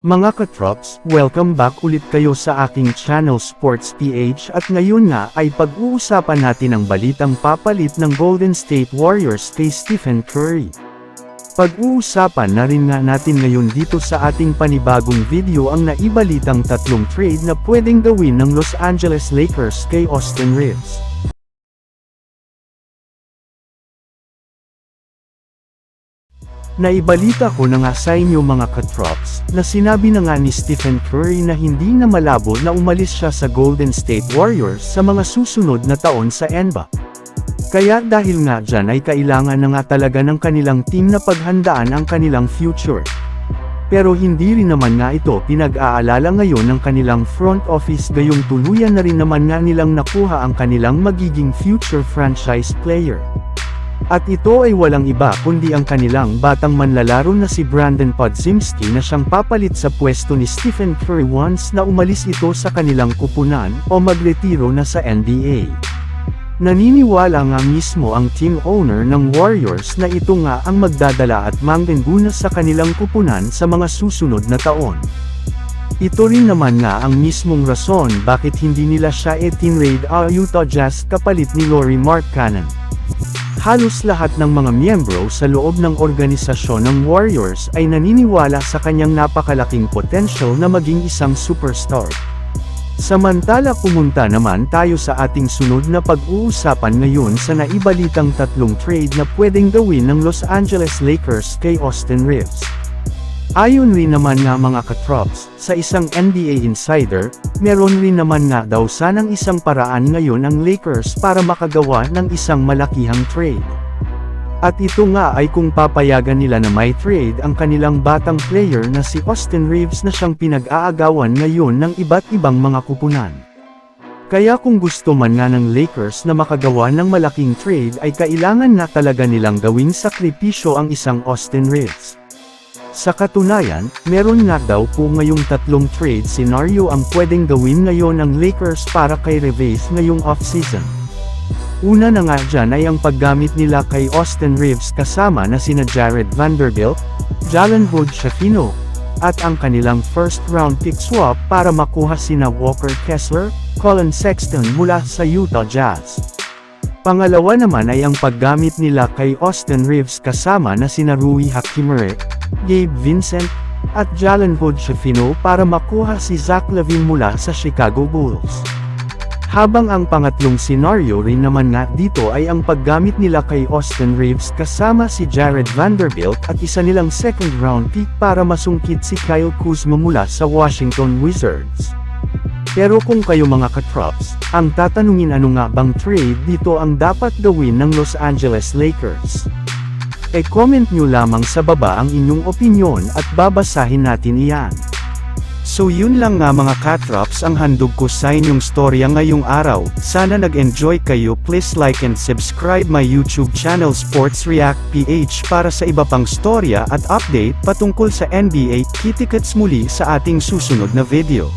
Mga katrops, welcome back ulit kayo sa aking channel Sports PH at ngayon nga ay pag-uusapan natin ang balitang papalit ng Golden State Warriors kay Stephen Curry. Pag-uusapan na rin nga natin ngayon dito sa ating panibagong video ang naibalitang tatlong trade na pwedeng gawin ng Los Angeles Lakers kay Austin Reeves. Naibalita ko na nga sa inyo mga katrops, na sinabi na nga ni Stephen Curry na hindi na malabo na umalis siya sa Golden State Warriors sa mga susunod na taon sa NBA. Kaya dahil nga dyan ay kailangan na nga talaga ng kanilang team na paghandaan ang kanilang future. Pero hindi rin naman nga ito pinag-aalala ngayon ng kanilang front office gayong tuluyan na rin naman nga nilang nakuha ang kanilang magiging future franchise player. At ito ay walang iba kundi ang kanilang batang manlalaro na si Brandon Podzimski na siyang papalit sa pwesto ni Stephen Curry once na umalis ito sa kanilang kupunan o magretiro na sa NBA. Naniniwala nga mismo ang team owner ng Warriors na ito nga ang magdadala at mangguna sa kanilang kupunan sa mga susunod na taon. Ito rin naman nga ang mismong rason bakit hindi nila siya etinraid ang Utah Jazz kapalit ni Laurie Markkanen. Halos lahat ng mga miyembro sa loob ng organisasyon ng Warriors ay naniniwala sa kanyang napakalaking potential na maging isang superstar. Samantala pumunta naman tayo sa ating sunod na pag-uusapan ngayon sa naibalitang tatlong trade na pwedeng gawin ng Los Angeles Lakers kay Austin Reeves. Ayon rin naman nga mga katrops, sa isang NBA insider, meron rin naman nga daw sanang isang paraan ngayon ang Lakers para makagawa ng isang malakihang trade. At ito nga ay kung papayagan nila na may trade ang kanilang batang player na si Austin Reeves na siyang pinag-aagawan ngayon ng iba't ibang mga kupunan. Kaya kung gusto man nga ng Lakers na makagawa ng malaking trade ay kailangan na talaga nilang gawing sakripisyo ang isang Austin Reeves. Sa katunayan, meron nga daw po ngayong tatlong trade scenario ang pwedeng gawin ngayon ng Lakers para kay Reeves ngayong offseason. Una na nga dyan ay ang paggamit nila kay Austin Reeves kasama na sina Jared Vanderbilt, Jalen Hood Shafino, at ang kanilang first round pick swap para makuha sina Walker Kessler, Colin Sexton mula sa Utah Jazz. Pangalawa naman ay ang paggamit nila kay Austin Reeves kasama na sina Rui Hachimere, Gabe Vincent, at Jalen Hood para makuha si Zach Lavine mula sa Chicago Bulls. Habang ang pangatlong senaryo rin naman nga dito ay ang paggamit nila kay Austin Reeves kasama si Jared Vanderbilt at isa nilang second round pick para masungkit si Kyle Kuzma mula sa Washington Wizards. Pero kung kayo mga katrops, ang tatanungin ano nga bang trade dito ang dapat gawin ng Los Angeles Lakers? E-comment nyo lamang sa baba ang inyong opinion at babasahin natin iyan. So yun lang nga mga katrops ang handog ko sa inyong storya ngayong araw, sana nag-enjoy kayo please like and subscribe my YouTube channel Sports React PH para sa iba pang storya at update patungkol sa NBA, kitikets muli sa ating susunod na video.